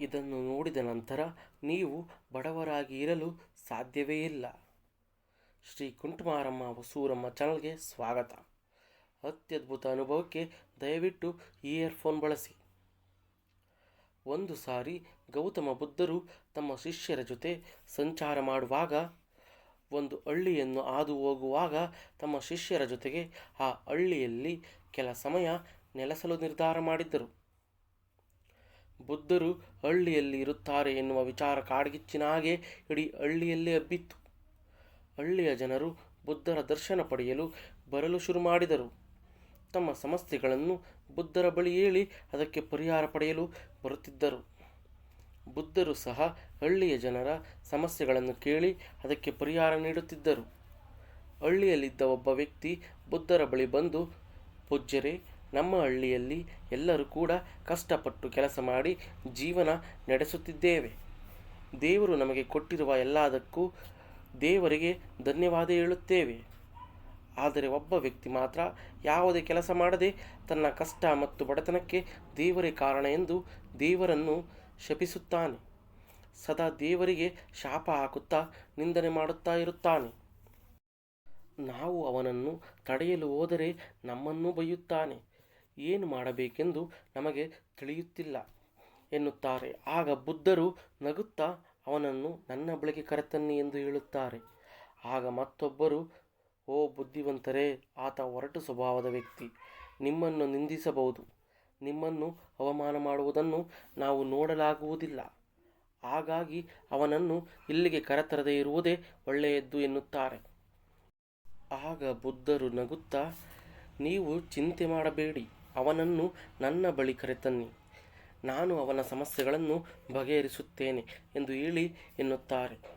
ಇದನ್ನು ನೋಡಿದ ನಂತರ ನೀವು ಬಡವರಾಗಿ ಇರಲು ಸಾಧ್ಯವೇ ಇಲ್ಲ. ಶ್ರೀ ಕುಂಟುಮಾರಮ್ಮ ಹೊಸೂರಮ್ಮ ಚಾನಲ್ಗೆ ಸ್ವಾಗತ. ಅತ್ಯದ್ಭುತ ಅನುಭವಕ್ಕೆ ದಯವಿಟ್ಟು ಇಯರ್ಫೋನ್ ಬಳಸಿ. ಒಂದು ಸಾರಿ ಗೌತಮ ಬುದ್ಧರು ತಮ್ಮ ಶಿಷ್ಯರ ಜೊತೆ ಸಂಚಾರ ಮಾಡುವಾಗ, ಒಂದು ಹಳ್ಳಿಯನ್ನು ಹಾದು ಹೋಗುವಾಗ ತಮ್ಮ ಶಿಷ್ಯರ ಜೊತೆಗೆ ಆ ಹಳ್ಳಿಯಲ್ಲಿ ಕೆಲ ಸಮಯ ನೆಲೆಸಲು ನಿರ್ಧಾರ ಮಾಡಿದ್ದರು. ಬುದ್ಧರು ಹಳ್ಳಿಯಲ್ಲಿ ಇರುತ್ತಾರೆ ಎನ್ನುವ ವಿಚಾರ ಕಾಡ್ಗಿಚ್ಚಿನ ಹಾಗೆ ಇಡೀ ಹಳ್ಳಿಯಲ್ಲೇ ಹಬ್ಬಿತ್ತು ಹಳ್ಳಿಯ ಜನರು ಬುದ್ಧರ ದರ್ಶನ ಪಡೆಯಲು ಬರಲು ಶುರು ಮಾಡಿದರು. ತಮ್ಮ ಸಮಸ್ಯೆಗಳನ್ನು ಬುದ್ಧರ ಬಳಿ ಹೇಳಿ ಅದಕ್ಕೆ ಪರಿಹಾರ ಪಡೆಯಲು ಬರುತ್ತಿದ್ದರು. ಬುದ್ಧರು ಸಹ ಹಳ್ಳಿಯ ಜನರ ಸಮಸ್ಯೆಗಳನ್ನು ಕೇಳಿ ಅದಕ್ಕೆ ಪರಿಹಾರ ನೀಡುತ್ತಿದ್ದರು. ಹಳ್ಳಿಯಲ್ಲಿದ್ದ ಒಬ್ಬ ವ್ಯಕ್ತಿ ಬುದ್ಧರ ಬಳಿ ಬಂದು, ಪೂಜ್ಯರೇ ನಮ್ಮ ಹಳ್ಳಿಯಲ್ಲಿ ಎಲ್ಲರೂ ಕೂಡ ಕಷ್ಟಪಟ್ಟು ಕೆಲಸ ಮಾಡಿ ಜೀವನ ನಡೆಸುತ್ತಿದ್ದೇವೆ. ದೇವರು ನಮಗೆ ಕೊಟ್ಟಿರುವ ಎಲ್ಲದಕ್ಕೂ ದೇವರಿಗೆ ಧನ್ಯವಾದ ಹೇಳುತ್ತೇವೆ. ಆದರೆ ಒಬ್ಬ ವ್ಯಕ್ತಿ ಮಾತ್ರ ಯಾವುದೇ ಕೆಲಸ ಮಾಡದೆ ತನ್ನ ಕಷ್ಟ ಮತ್ತು ಬಡತನಕ್ಕೆ ದೇವರೇ ಕಾರಣ ಎಂದು ದೇವರನ್ನು ಶಪಿಸುತ್ತಾನೆ. ಸದಾ ದೇವರಿಗೆ ಶಾಪ ಹಾಕುತ್ತಾ ನಿಂದನೆ ಮಾಡುತ್ತಾ ಇರುತ್ತಾನೆ. ನಾವು ಅವನನ್ನು ತಡೆಯಲು ಹೋದರೆ ನಮ್ಮನ್ನೂ ಬೈಯುತ್ತಾನೆ ಏನು ಮಾಡಬೇಕೆಂದು ನಮಗೆ ತಿಳಿಯುತ್ತಿಲ್ಲ ಎನ್ನುತ್ತಾರೆ. ಆಗ ಬುದ್ಧರು ನಗುತ್ತಾ, ಅವನನ್ನು ನನ್ನ ಬಳಿಗೆ ಕರೆತನ್ನಿ ಎಂದು ಹೇಳುತ್ತಾರೆ. ಆಗ ಮತ್ತೊಬ್ಬರು, ಓ ಬುದ್ಧಿವಂತರೇ, ಆತ ಒರಟು ಸ್ವಭಾವದ ವ್ಯಕ್ತಿ, ನಿಮ್ಮನ್ನು ನಿಂದಿಸಬಹುದು. ನಿಮ್ಮನ್ನು ಅವಮಾನ ಮಾಡುವುದನ್ನು ನಾವು ನೋಡಲಾಗುವುದಿಲ್ಲ. ಹಾಗಾಗಿ ಅವನನ್ನು ಇಲ್ಲಿಗೆ ಕರೆತರದೇ ಇರುವುದೇ ಒಳ್ಳೆಯದ್ದು ಎನ್ನುತ್ತಾರೆ. ಆಗ ಬುದ್ಧರು ನಗುತ್ತಾ, ನೀವು ಚಿಂತೆ ಮಾಡಬೇಡಿ. ಅವನನ್ನು ನನ್ನ ಬಳಿ ಕರೆತನ್ನಿ. ನಾನು ಅವನ ಸಮಸ್ಯೆಗಳನ್ನು ಬಗೆಹರಿಸುತ್ತೇನೆ ಎಂದು ಹೇಳಿ ಎನ್ನುತ್ತಾರೆ.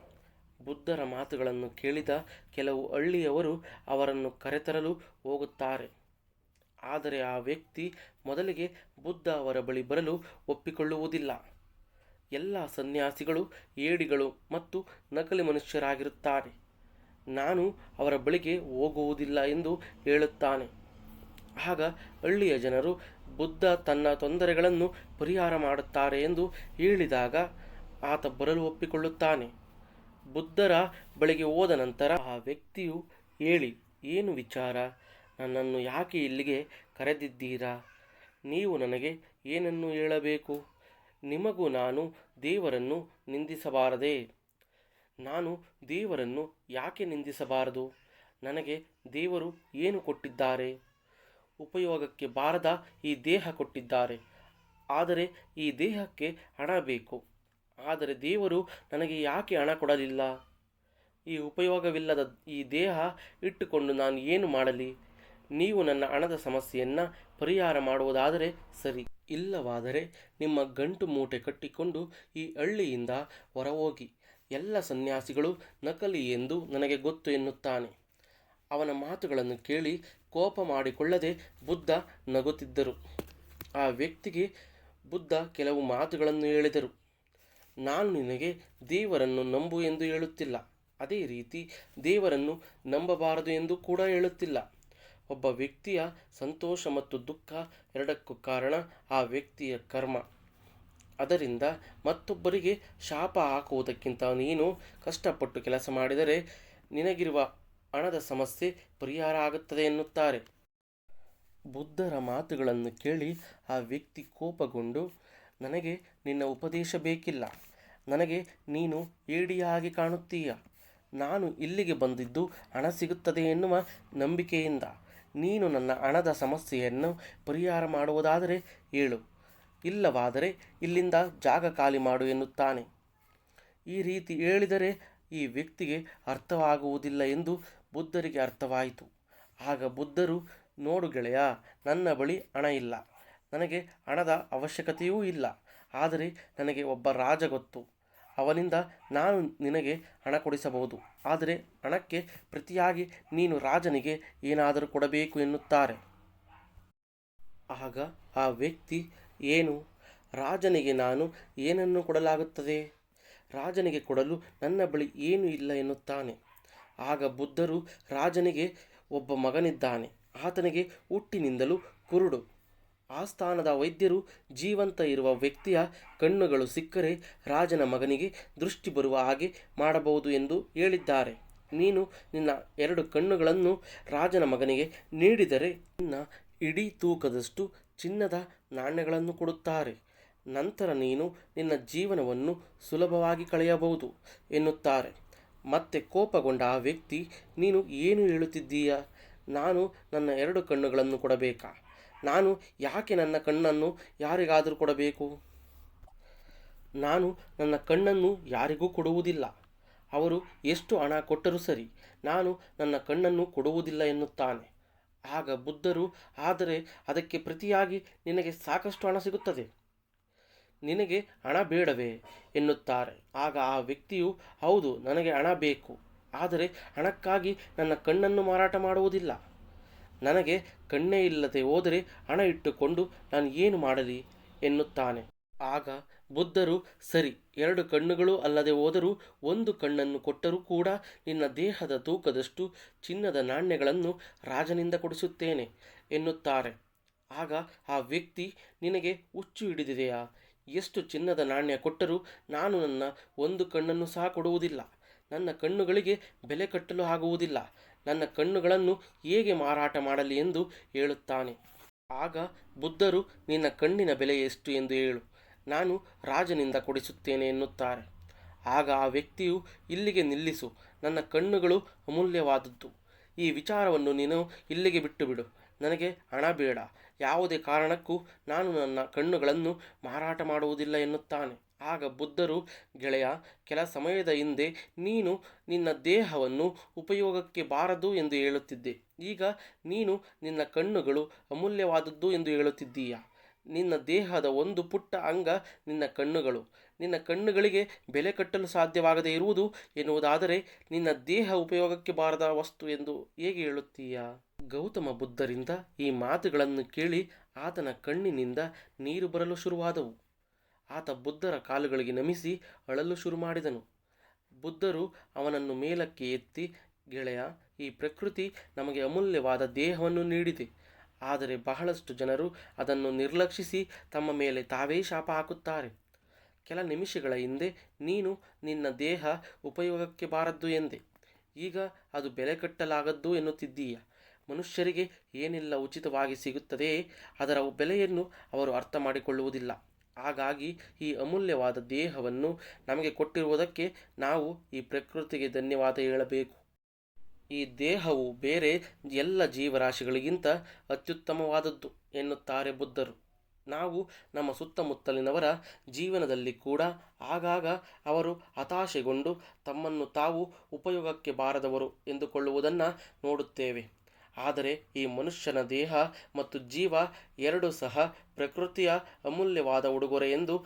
ಬುದ್ಧರ ಮಾತುಗಳನ್ನು ಕೇಳಿದ ಕೆಲವು ಹಳ್ಳಿಯವರು ಅವರನ್ನು ಕರೆತರಲು ಹೋಗುತ್ತಾರೆ. ಆದರೆ ಆ ವ್ಯಕ್ತಿ ಮೊದಲಿಗೆ ಬುದ್ಧ ಅವರ ಬಳಿ ಬರಲು ಒಪ್ಪಿಕೊಳ್ಳುವುದಿಲ್ಲ. ಎಲ್ಲ ಸನ್ಯಾಸಿಗಳು, ಏಡಿಗಳು ಮತ್ತು ನಕಲಿ ಮನುಷ್ಯರಾಗಿರುತ್ತಾರೆ. ನಾನು ಅವರ ಬಳಿಗೆ ಹೋಗುವುದಿಲ್ಲ ಎಂದು ಹೇಳುತ್ತಾನೆ. ಆಗ ಹಳ್ಳಿಯ ಜನರು ಬುದ್ಧ ತನ್ನ ತೊಂದರೆಗಳನ್ನು ಪರಿಹಾರ ಮಾಡುತ್ತಾರೆ ಎಂದು ಹೇಳಿದಾಗ ಆತ ಬರಲು ಒಪ್ಪಿಕೊಳ್ಳುತ್ತಾನೆ. ಬುದ್ಧರ ಬಳಿಗೆ ಹೋದ ನಂತರ ಆ ವ್ಯಕ್ತಿಯು ಹೇಳಿ, ಏನು ವಿಚಾರ? ನನ್ನನ್ನು ಯಾಕೆ ಇಲ್ಲಿಗೆ ಕರೆದಿದ್ದೀರಾ? ನೀವು ನನಗೆ ಏನನ್ನು ಹೇಳಬೇಕು? ನಿಮಗೂ ನಾನು ದೇವರನ್ನು ನಿಂದಿಸಬಾರದೆ? ನಾನು ದೇವರನ್ನು ಯಾಕೆ ನಿಂದಿಸಬಾರದು? ನನಗೆ ದೇವರು ಏನು ಕೊಟ್ಟಿದ್ದಾರೆ? ಉಪಯೋಗಕ್ಕೆ ಬಾರದ ಈ ದೇಹ ಕೊಟ್ಟಿದ್ದಾರೆ. ಆದರೆ ಈ ದೇಹಕ್ಕೆ ಹಣ ಬೇಕು. ಆದರೆ ದೇವರು ನನಗೆ ಯಾಕೆ ಹಣ ಕೊಡಲಿಲ್ಲ? ಈ ಉಪಯೋಗವಿಲ್ಲದ ಈ ದೇಹ ಇಟ್ಟುಕೊಂಡು ನಾನು ಏನು ಮಾಡಲಿ? ನೀವು ನನ್ನ ಹಣದ ಸಮಸ್ಯೆಯನ್ನು ಪರಿಹಾರ ಮಾಡುವುದಾದರೆ ಸರಿ. ಇಲ್ಲವಾದರೆ ನಿಮ್ಮ ಗಂಟು ಮೂಟೆ ಕಟ್ಟಿಕೊಂಡು ಈ ಹಳ್ಳಿಯಿಂದ ಹೊರಹೋಗಿ ಎಲ್ಲ ಸನ್ಯಾಸಿಗಳು ನಕಲಿ ಎಂದು ನನಗೆ ಗೊತ್ತು ಎನ್ನುತ್ತಾನೆ. ಅವನ ಮಾತುಗಳನ್ನು ಕೇಳಿ ಕೋಪ ಮಾಡಿಕೊಳ್ಳದೆ ಬುದ್ಧ ನಗುತ್ತಿದ್ದರು. ಆ ವ್ಯಕ್ತಿಗೆ ಬುದ್ಧ ಕೆಲವು ಮಾತುಗಳನ್ನು ಹೇಳಿದರು. ನಾನು ನಿನಗೆ ದೇವರನ್ನು ನಂಬು ಎಂದು ಹೇಳುತ್ತಿಲ್ಲ. ಅದೇ ರೀತಿ ದೇವರನ್ನು ನಂಬಬಾರದು ಎಂದು ಕೂಡ ಹೇಳುತ್ತಿಲ್ಲ. ಒಬ್ಬ ವ್ಯಕ್ತಿಯ ಸಂತೋಷ ಮತ್ತು ದುಃಖ ಎರಡಕ್ಕೂ ಕಾರಣ ಆ ವ್ಯಕ್ತಿಯ ಕರ್ಮ. ಅದರಿಂದ ಮತ್ತೊಬ್ಬರಿಗೆ ಶಾಪ ಹಾಕುವುದಕ್ಕಿಂತ ನೀನು ಕಷ್ಟಪಟ್ಟು ಕೆಲಸ ಮಾಡಿದರೆ ನಿನಗಿರುವ ಹಣದ ಸಮಸ್ಯೆ ಪರಿಹಾರ ಆಗುತ್ತದೆ ಎನ್ನುತ್ತಾರೆ. ಬುದ್ಧರ ಮಾತುಗಳನ್ನು ಕೇಳಿ ಆ ವ್ಯಕ್ತಿ ಕೋಪಗೊಂಡು, ನನಗೆ ನಿನ್ನ ಉಪದೇಶ ಬೇಕಿಲ್ಲ. ನನಗೆ ನೀನು ಏಡಿಯಾಗಿ ಕಾಣುತ್ತೀಯ. ನಾನು ಇಲ್ಲಿಗೆ ಬಂದಿದ್ದು ಹಣ ಸಿಗುತ್ತದೆ ಎನ್ನುವ ನಂಬಿಕೆಯಿಂದ. ನೀನು ನನ್ನ ಹಣದ ಸಮಸ್ಯೆಯನ್ನು ಪರಿಹಾರ ಮಾಡುವುದಾದರೆ ಹೇಳು. ಇಲ್ಲವಾದರೆ ಇಲ್ಲಿಂದ ಜಾಗ ಖಾಲಿ ಮಾಡು ಎನ್ನುತ್ತಾನೆ. ಈ ರೀತಿ ಹೇಳಿದರೆ ಈ ವ್ಯಕ್ತಿಗೆ ಅರ್ಥವಾಗುವುದಿಲ್ಲ ಎಂದು ಬುದ್ಧರಿಗೆ ಅರ್ಥವಾಯಿತು. ಆಗ ಬುದ್ಧರು, ನೋಡು ಗೆಳೆಯ, ನನ್ನ ಬಳಿ ಹಣ ಇಲ್ಲ. ನನಗೆ ಹಣದ ಅವಶ್ಯಕತೆಯೂ ಇಲ್ಲ. ಆದರೆ ನನಗೆ ಒಬ್ಬ ರಾಜ ಗೊತ್ತು. ಅವನಿಂದ ನಾನು ನಿನಗೆ ಹಣ ಕೊಡಿಸಬಹುದು. ಆದರೆ ಹಣಕ್ಕೆ ಪ್ರತಿಯಾಗಿ ನೀನು ರಾಜನಿಗೆ ಏನಾದರೂ ಕೊಡಬೇಕು ಎನ್ನುತ್ತಾರೆ. ಆಗ ಆ ವ್ಯಕ್ತಿ, ಏನು? ರಾಜನಿಗೆ ನಾನು ಏನನ್ನು ಕೊಡಲಾಗುತ್ತದೆ? ರಾಜನಿಗೆ ಕೊಡಲು ನನ್ನ ಬಳಿ ಏನೂ ಇಲ್ಲ ಎನ್ನುತ್ತಾನೆ. ಆಗ ಬುದ್ಧರು ರಾಜನಿಗೆ ಒಬ್ಬ ಮಗನಿದ್ದಾನೆ. ಆತನಿಗೆ ಹುಟ್ಟಿನಿಂದಲೂ ಕುರುಡು. ಆ ಸ್ಥಾನದ ವೈದ್ಯರು ಜೀವಂತ ಇರುವ ವ್ಯಕ್ತಿಯ ಕಣ್ಣುಗಳು ಸಿಕ್ಕರೆ ರಾಜನ ಮಗನಿಗೆ ದೃಷ್ಟಿ ಬರುವ ಹಾಗೆ ಮಾಡಬಹುದು ಎಂದು ಹೇಳಿದ್ದಾರೆ. ನೀನು ನಿನ್ನ ಎರಡು ಕಣ್ಣುಗಳನ್ನು ರಾಜನ ಮಗನಿಗೆ ನೀಡಿದರೆ ನಿನ್ನ ಇಡೀ ತೂಕದಷ್ಟು ಚಿನ್ನದ ನಾಣ್ಯಗಳನ್ನು ಕೊಡುತ್ತಾರೆ. ನಂತರ ನೀನು ನಿನ್ನ ಜೀವನವನ್ನು ಸುಲಭವಾಗಿ ಕಳೆಯಬಹುದು ಎನ್ನುತ್ತಾರೆ. ಮತ್ತೆ ಕೋಪಗೊಂಡ ಆ ವ್ಯಕ್ತಿ, ನೀನು ಏನು ಹೇಳುತ್ತಿದ್ದೀಯ? ನಾನು ನನ್ನ ಎರಡು ಕಣ್ಣುಗಳನ್ನು ಕೊಡಬೇಕಾ? ನಾನು ಯಾಕೆ ನನ್ನ ಕಣ್ಣನ್ನು ಯಾರಿಗಾದರೂ ಕೊಡಬೇಕು? ನಾನು ನನ್ನ ಕಣ್ಣನ್ನು ಯಾರಿಗೂ ಕೊಡುವುದಿಲ್ಲ. ಅವರು ಎಷ್ಟು ಹಣ ಕೊಟ್ಟರೂ ಸರಿ, ನಾನು ನನ್ನ ಕಣ್ಣನ್ನು ಕೊಡುವುದಿಲ್ಲ ಎನ್ನುತ್ತಾನೆ. ಆಗ ಬುದ್ಧರು, ಆದರೆ ಅದಕ್ಕೆ ಪ್ರತಿಯಾಗಿ ನಿನಗೆ ಸಾಕಷ್ಟು ಹಣ ಸಿಗುತ್ತದೆ. ನಿನಗೆ ಹಣ ಬೇಡವೇ ಎನ್ನುತ್ತಾರೆ. ಆಗ ಆ ವ್ಯಕ್ತಿಯು, ಹೌದು, ನನಗೆ ಹಣ ಬೇಕು. ಆದರೆ ಹಣಕ್ಕಾಗಿ ನನ್ನ ಕಣ್ಣನ್ನು ಮಾರಾಟ ಮಾಡುವುದಿಲ್ಲ. ನನಗೆ ಕಣ್ಣೇ ಇಲ್ಲದೆ ಹೋದರೆ ಹಣ ಇಟ್ಟುಕೊಂಡು ನಾನು ಏನು ಮಾಡಲಿ? ಎನ್ನುತ್ತಾನೆ. ಆಗ ಬುದ್ಧರು, ಸರಿ, ಎರಡು ಕಣ್ಣುಗಳು ಅಲ್ಲದೆ ಹೋದರೂ ಒಂದು ಕಣ್ಣನ್ನು ಕೊಟ್ಟರೂ ಕೂಡ ನಿನ್ನ ದೇಹದ ತೂಕದಷ್ಟು ಚಿನ್ನದ ನಾಣ್ಯಗಳನ್ನು ರಾಜನಿಂದ ಕೊಡಿಸುತ್ತೇನೆ, ಎನ್ನುತ್ತಾರೆ. ಆಗ ಆ ವ್ಯಕ್ತಿ, ನಿನಗೆ ಹುಚ್ಚು ಹಿಡಿದಿದೆಯಾ? ಎಷ್ಟು ಚಿನ್ನದ ನಾಣ್ಯ ಕೊಟ್ಟರೂ ನಾನು ನನ್ನ ಒಂದು ಕಣ್ಣನ್ನು ಸಹ ಕೊಡುವುದಿಲ್ಲ. ನನ್ನ ಕಣ್ಣುಗಳಿಗೆ ಬೆಲೆ ಕಟ್ಟಲು ಆಗುವುದಿಲ್ಲ. ನನ್ನ ಕಣ್ಣುಗಳನ್ನು ಹೇಗೆ ಮಾರಾಟ ಮಾಡಲಿ ಎಂದು ಹೇಳುತ್ತಾನೆ. ಆಗ ಬುದ್ಧರು, ನಿನ್ನ ಕಣ್ಣಿನ ಬೆಲೆ ಎಷ್ಟು ಎಂದು ಹೇಳು. ನಾನು ರಾಜನಿಂದ ಕೊಡಿಸುತ್ತೇನೆ ಎನ್ನುತ್ತಾರೆ. ಆಗ ಆ ವ್ಯಕ್ತಿಯು ಇಲ್ಲಿಗೆ ನಿಲ್ಲಿಸು. ನನ್ನ ಕಣ್ಣುಗಳು ಅಮೂಲ್ಯವಾದದ್ದು. ಈ ವಿಚಾರವನ್ನು ನೀನು ಇಲ್ಲಿಗೆ ಬಿಟ್ಟು ಬಿಡು ನನಗೆ ಹಣ ಬೇಡ. ಯಾವುದೇ ಕಾರಣಕ್ಕೂ ನಾನು ನನ್ನ ಕಣ್ಣುಗಳನ್ನು ಮಾರಾಟ ಮಾಡುವುದಿಲ್ಲ ಎನ್ನುತ್ತಾನೆ. ಆಗ ಬುದ್ಧರು, ಗೆಳೆಯ, ಕೆಲ ಸಮಯದ ಹಿಂದೆ ನೀನು ನಿನ್ನ ದೇಹವನ್ನು ಉಪಯೋಗಕ್ಕೆ ಬಾರದು ಎಂದು ಹೇಳುತ್ತಿದ್ದೆ. ಈಗ ನೀನು ನಿನ್ನ ಕಣ್ಣುಗಳು ಅಮೂಲ್ಯವಾದದ್ದು ಎಂದು ಹೇಳುತ್ತಿದ್ದೀಯ? ನಿನ್ನ ದೇಹದ ಒಂದು ಪುಟ್ಟ ಅಂಗ ನಿನ್ನ ಕಣ್ಣುಗಳು. ನಿನ್ನ ಕಣ್ಣುಗಳಿಗೆ ಬೆಲೆ ಕಟ್ಟಲು ಸಾಧ್ಯವಾಗದೇ ಇರುವುದು ಎನ್ನುವುದಾದರೆ ನಿನ್ನ ದೇಹ ಉಪಯೋಗಕ್ಕೆ ಬಾರದ ವಸ್ತು ಎಂದು ಹೇಗೆ ಹೇಳುತ್ತೀಯಾ? ಗೌತಮ ಬುದ್ಧರಿಂದ ಈ ಮಾತುಗಳನ್ನು ಕೇಳಿ ಆತನ ಕಣ್ಣಿನಿಂದ ನೀರು ಬರಲು ಶುರುವಾದವು. ಆತ ಬುದ್ಧರ ಕಾಲುಗಳಿಗೆ ನಮಿಸಿ ಅಳಲು ಶುರು ಮಾಡಿದನು. ಬುದ್ಧರು ಅವನನ್ನು ಮೇಲಕ್ಕೆ ಎತ್ತಿ, ಗೆಳೆಯ, ಈ ಪ್ರಕೃತಿ ನಮಗೆ ಅಮೂಲ್ಯವಾದ ದೇಹವನ್ನು ನೀಡಿದೆ. ಆದರೆ ಬಹಳಷ್ಟು ಜನರು ಅದನ್ನು ನಿರ್ಲಕ್ಷಿಸಿ ತಮ್ಮ ಮೇಲೆ ತಾವೇ ಶಾಪ ಹಾಕುತ್ತಾರೆ. ಕೆಲ ನಿಮಿಷಗಳ ಹಿಂದೆ ನೀನು ನಿನ್ನ ದೇಹ ಉಪಯೋಗಕ್ಕೆ ಬಾರದ್ದು ಎಂದೆ. ಈಗ ಅದು ಬೆಲೆ ಕಟ್ಟಲಾಗದ್ದು ಎನ್ನುತ್ತಿದ್ದೀಯ. ಮನುಷ್ಯರಿಗೆ ಏನೆಲ್ಲ ಉಚಿತವಾಗಿ ಸಿಗುತ್ತದೆ ಅದರ ಬೆಲೆಯನ್ನು ಅವರು ಅರ್ಥ ಮಾಡಿಕೊಳ್ಳುವುದಿಲ್ಲ ಹಾಗಾಗಿ ಈ ಅಮೂಲ್ಯವಾದ ದೇಹವನ್ನು ನಮಗೆ ಕೊಟ್ಟಿರುವುದಕ್ಕೆ ನಾವು ಈ ಪ್ರಕೃತಿಗೆ ಧನ್ಯವಾದ ಹೇಳಬೇಕು. ಈ ದೇಹವು ಬೇರೆ ಎಲ್ಲ ಜೀವರಾಶಿಗಳಿಗಿಂತ ಅತ್ಯುತ್ತಮವಾದದ್ದು ಎನ್ನುತ್ತಾರೆ ಬುದ್ಧರು. ನಾವು ನಮ್ಮ ಸುತ್ತಮುತ್ತಲಿನವರ ಜೀವನದಲ್ಲಿ ಕೂಡ ಆಗಾಗ ಅವರು ಹತಾಶೆಗೊಂಡು ತಮ್ಮನ್ನು ತಾವು ಉಪಯೋಗಕ್ಕೆ ಬಾರದವರು ಎಂದುಕೊಳ್ಳುವುದನ್ನು ನೋಡುತ್ತೇವೆ. ಆದರೆ ಈ ಮನುಷ್ಯನ ದೇಹ ಮತ್ತು ಜೀವ ಎರಡೂ ಸಹ ಪ್ರಕೃತಿಯ ಅಮೂಲ್ಯವಾದ ಉಡುಗೊರೆ ಎಂದು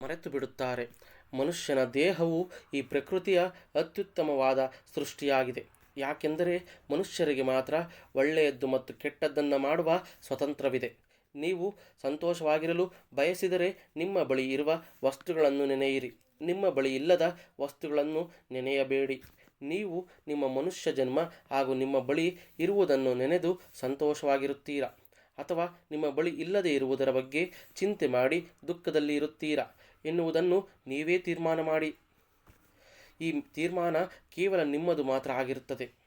ಮರೆತು ಬಿಡುತ್ತಾರೆ ಮನುಷ್ಯನ ದೇಹವು ಈ ಪ್ರಕೃತಿಯ ಅತ್ಯುತ್ತಮವಾದ ಸೃಷ್ಟಿಯಾಗಿದೆ. ಯಾಕೆಂದರೆ ಮನುಷ್ಯರಿಗೆ ಮಾತ್ರ ಒಳ್ಳೆಯದ್ದು ಮತ್ತು ಕೆಟ್ಟದ್ದನ್ನು ಮಾಡುವ ಸ್ವತಂತ್ರವಿದೆ. ನೀವು ಸಂತೋಷವಾಗಿರಲು ಬಯಸಿದರೆ ನಿಮ್ಮ ಬಳಿ ಇರುವ ವಸ್ತುಗಳನ್ನು ನೆನೆಯಿರಿ. ನಿಮ್ಮ ಬಳಿ ಇಲ್ಲದ ವಸ್ತುಗಳನ್ನು ನೆನೆಯಬೇಡಿ. ನೀವು ನಿಮ್ಮ ಮನುಷ್ಯ ಜನ್ಮ ಹಾಗೂ ನಿಮ್ಮ ಬಳಿ ಇರುವುದನ್ನು ನೆನೆದು ಸಂತೋಷವಾಗಿರುತ್ತೀರಾ? ಅಥವಾ ನಿಮ್ಮ ಬಳಿ ಇಲ್ಲದೆ ಇರುವುದರ ಬಗ್ಗೆ ಚಿಂತೆ ಮಾಡಿ ದುಃಖದಲ್ಲಿ ಇರುತ್ತೀರಾ? ಎನ್ನುವುದನ್ನು ನೀವೇ ತೀರ್ಮಾನ ಮಾಡಿ. ಈ ತೀರ್ಮಾನ ಕೇವಲ ನಿಮ್ಮದು ಮಾತ್ರ ಆಗಿರುತ್ತದೆ.